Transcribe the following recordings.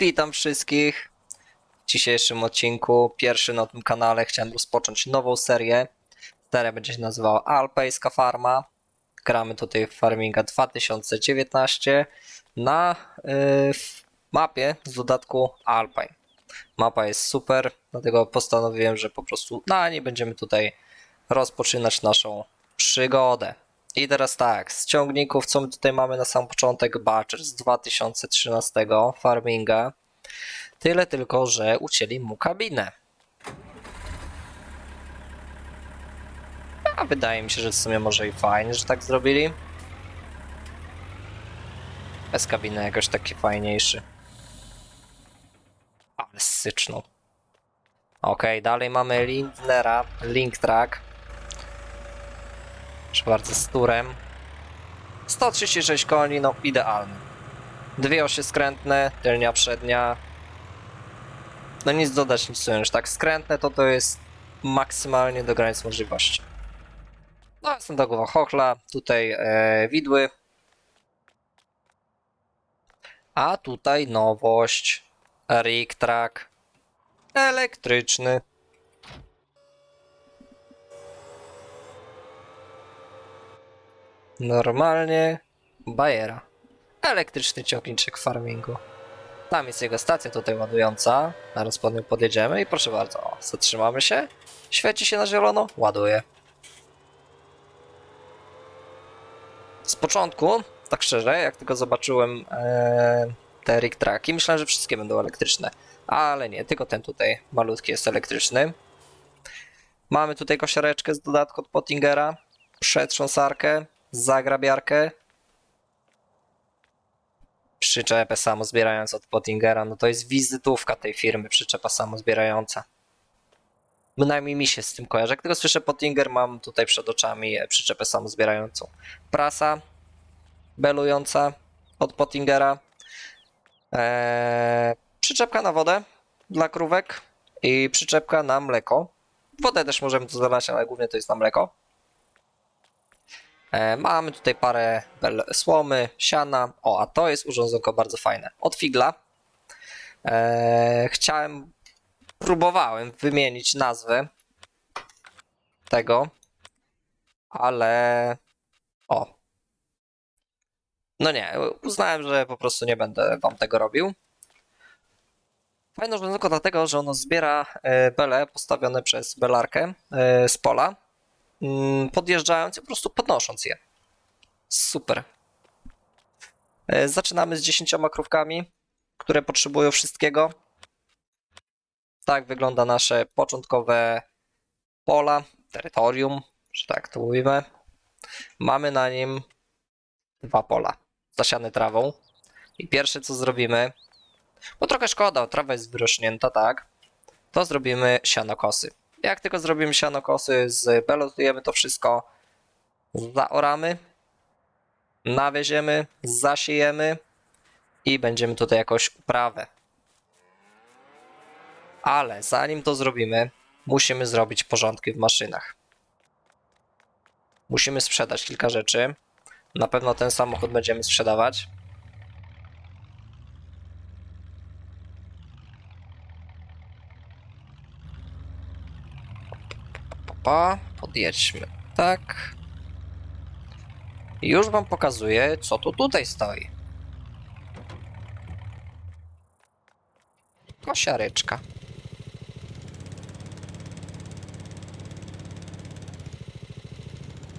Witam wszystkich w dzisiejszym odcinku, pierwszy na tym kanale. Chciałem rozpocząć nową serię. Seria będzie się nazywała Alpejska Farma. Gramy tutaj w Farminga 2019 na yy, mapie z dodatku Alpine. Mapa jest super, dlatego postanowiłem, że po prostu na niej będziemy tutaj rozpoczynać naszą przygodę. I teraz tak, z ciągników, co my tutaj mamy na sam początek? Batcher z 2013 Farminga. Tyle tylko, że ucięli mu kabinę. A wydaje mi się, że w sumie może i fajnie, że tak zrobili. Bez kabiny jakoś taki fajniejszy. Ale syczną. Okej, dalej mamy Lindnera, Link Track. Bardzo, z turem. 136 koni, no idealny. Dwie osie skrętne, tylnia, przednia. No nic dodać, nic ująć. Tak, skrętne to to jest maksymalnie do granic możliwości. No, głowa chochla, tutaj e, widły. A tutaj nowość. Rig Track. Elektryczny. Normalnie Bajera. Elektryczny ciągniczek farmingu. Tam jest jego stacja tutaj ładująca. Pod nią podjedziemy i proszę bardzo, o, zatrzymamy się. Świeci się na zielono, ładuje. Z początku, tak szczerze, jak tylko zobaczyłem e, te rig traki, myślałem, że wszystkie będą elektryczne. Ale nie, tylko ten tutaj malutki jest elektryczny. Mamy tutaj kosiareczkę z dodatku od Pottingera, przetrząsarkę, zagrabiarkę, przyczepę samozbierającą od Pottingera. No to jest wizytówka tej firmy, przyczepa samozbierająca. Bynajmniej mi się z tym kojarzy. Jak tylko słyszę Pottinger, mam tutaj przed oczami e, przyczepę samozbierającą. Prasa belująca od Pottingera. Eee, przyczepka na wodę dla krówek i przyczepka na mleko. Wodę też możemy tu zalać, ale głównie to jest na mleko. E, mamy tutaj parę słomy, siana. O, a to jest urządzonko bardzo fajne. Od Figla. E, chciałem, próbowałem wymienić nazwę tego, ale o. No nie, uznałem, że po prostu nie będę wam tego robił. Fajne urządzonko dlatego, że ono zbiera e, bele postawione przez belarkę z pola podjeżdżając i po prostu podnosząc je. Super. E, Zaczynamy z 10 krówkami, które potrzebują wszystkiego. Tak wygląda nasze początkowe pola, terytorium, że tak to mówimy. Mamy na nim dwa pola zasiane trawą. I pierwsze co zrobimy, bo trochę szkoda, trawa jest wyrośnięta, tak, to zrobimy sianokosy. Jak tylko zrobimy sianokosy, zbelotujemy to wszystko, zaoramy, nawieziemy, zasiejemy i będziemy tutaj jakoś uprawę. Ale zanim to zrobimy, musimy zrobić porządki w maszynach. Musimy sprzedać kilka rzeczy. Na pewno ten samochód będziemy sprzedawać. Pa, podjedźmy. Tak. Już wam pokazuję, co tu tutaj stoi. Kosiareczka.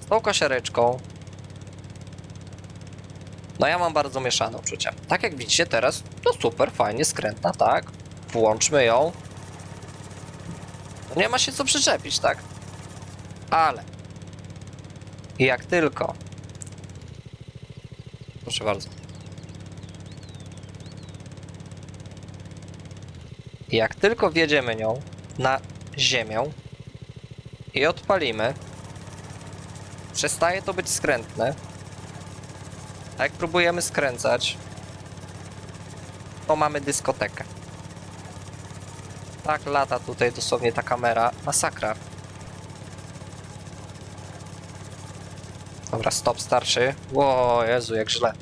Z tą kosiareczką. No ja mam bardzo mieszane uczucia. Tak jak widzicie teraz, to super, fajnie, skrętna, tak. Włączmy ją. Nie ma się co przyczepić, tak? Ale jak tylko. Proszę bardzo. Jak tylko wjedziemy nią na ziemię i odpalimy, przestaje to być skrętne. A jak próbujemy skręcać, to mamy dyskotekę. Tak lata tutaj dosłownie ta kamera. Masakra. Dobra, stop starszy. Ło, Jezu, jak źle.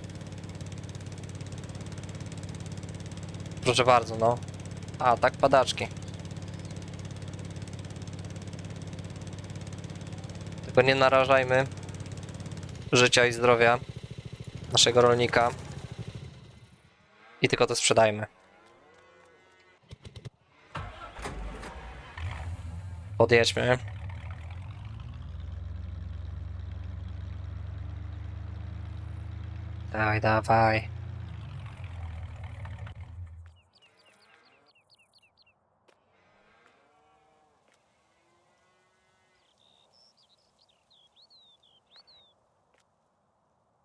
Proszę bardzo, no. A, tak padaczki. Tylko nie narażajmy życia i zdrowia naszego rolnika. I tylko to sprzedajmy. Podjedźmy. Dawaj, dawaj.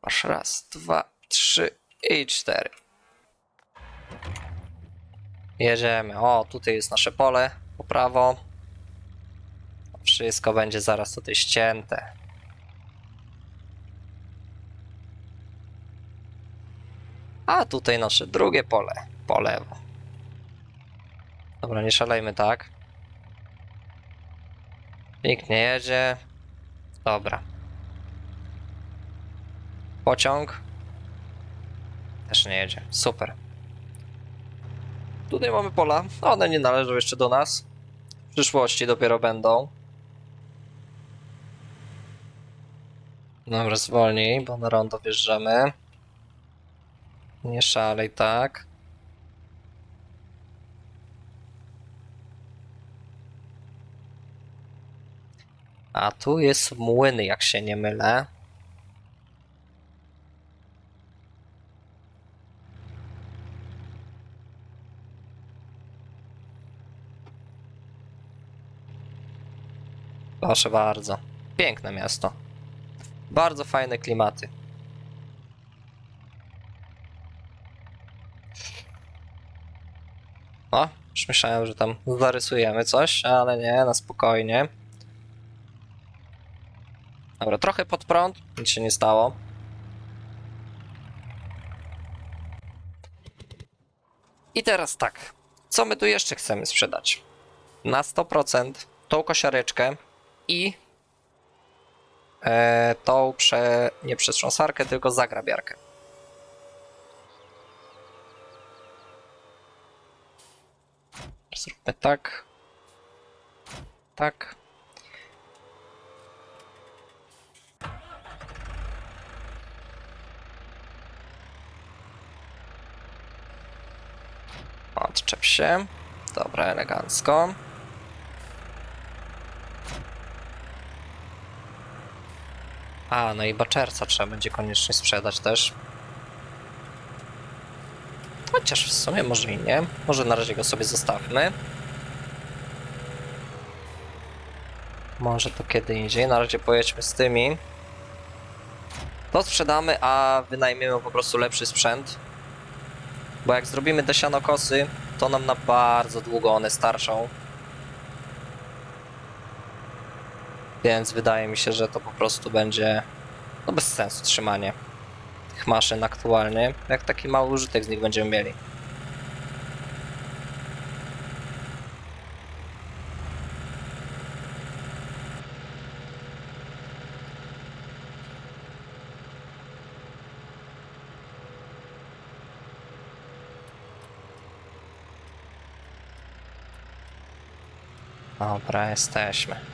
Masz raz, dwa, trzy i cztery. Jedziemy. O, tutaj jest nasze pole po prawo. Wszystko będzie zaraz tutaj ścięte. A tutaj nasze drugie pole po lewo. Dobra, nie szalejmy tak. Nikt nie jedzie. Dobra. Pociąg. Też nie jedzie. Super. Tutaj mamy pola. One nie należą jeszcze do nas. W przyszłości dopiero będą. Dobra, zwolnij, bo na rondo wjeżdżamy. Nie szalej tak. A tu jest młyny, jak się nie mylę. Proszę bardzo. Piękne miasto. Bardzo fajne klimaty. O, już myślałem, że tam zarysujemy coś, ale nie, na spokojnie. Dobra, trochę pod prąd, nic się nie stało. I teraz tak, co my tu jeszcze chcemy sprzedać? Na 100% tą kosiareczkę i e, tą prze, nie przetrząsarkę, tylko zagrabiarkę. Zróbmy tak. Tak. Odczep się. Dobra, elegancko. A, no i baczerca trzeba będzie koniecznie sprzedać też. Chociaż w sumie może i nie. Może na razie go sobie zostawmy. Może to kiedy indziej. Na razie pojedźmy z tymi. To sprzedamy, a wynajmiemy po prostu lepszy sprzęt. Bo jak zrobimy te sianokosy, to nam na bardzo długo one starczą. Więc wydaje mi się, że to po prostu będzie no bez sensu trzymanie tych maszyn aktualnie, jak taki mały użytek z nich będziemy mieli. Dobra, jesteśmy.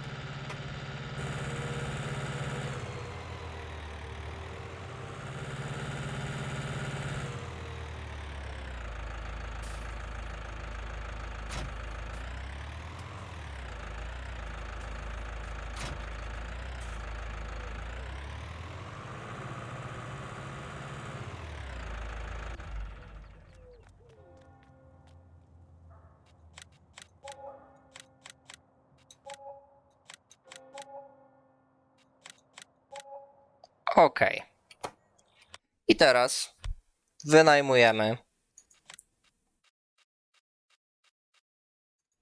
Ok. I teraz wynajmujemy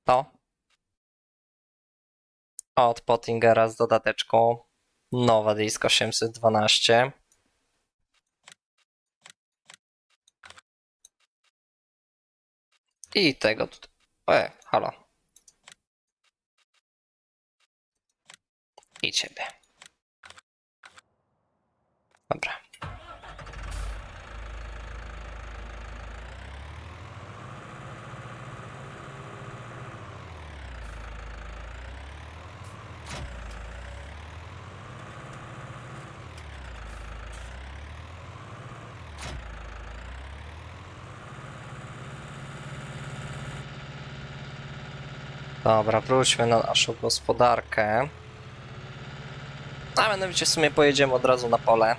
to. Od Pottingera z dodateczką nowa disk 812 i tego tutaj e, halo. I ciebie Dobra. Dobra, wróćmy na naszą gospodarkę. A mianowicie w sumie pojedziemy od razu na pole.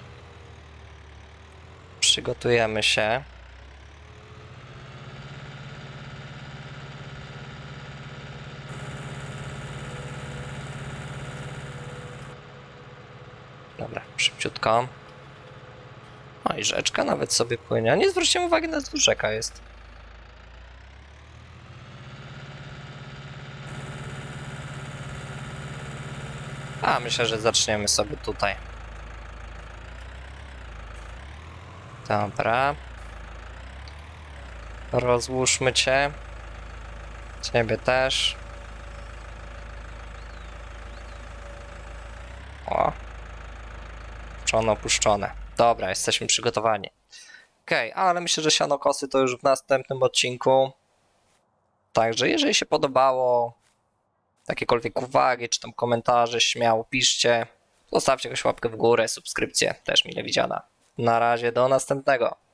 Przygotujemy się. Dobra, szybciutko. O i rzeczka nawet sobie płynie. Nie zwróciłem uwagi na to, rzeka jest. A myślę, że zaczniemy sobie tutaj. Dobra. Rozłóżmy cię. Ciebie też. O. Puszczone, opuszczone. Dobra, jesteśmy przygotowani. Okej, ale myślę, że sianokosy to już w następnym odcinku. Także jeżeli się podobało, jakiekolwiek uwagi czy tam komentarze, śmiało piszcie. Zostawcie jakąś łapkę w górę, subskrypcję, też mile widziana. Na razie, do następnego.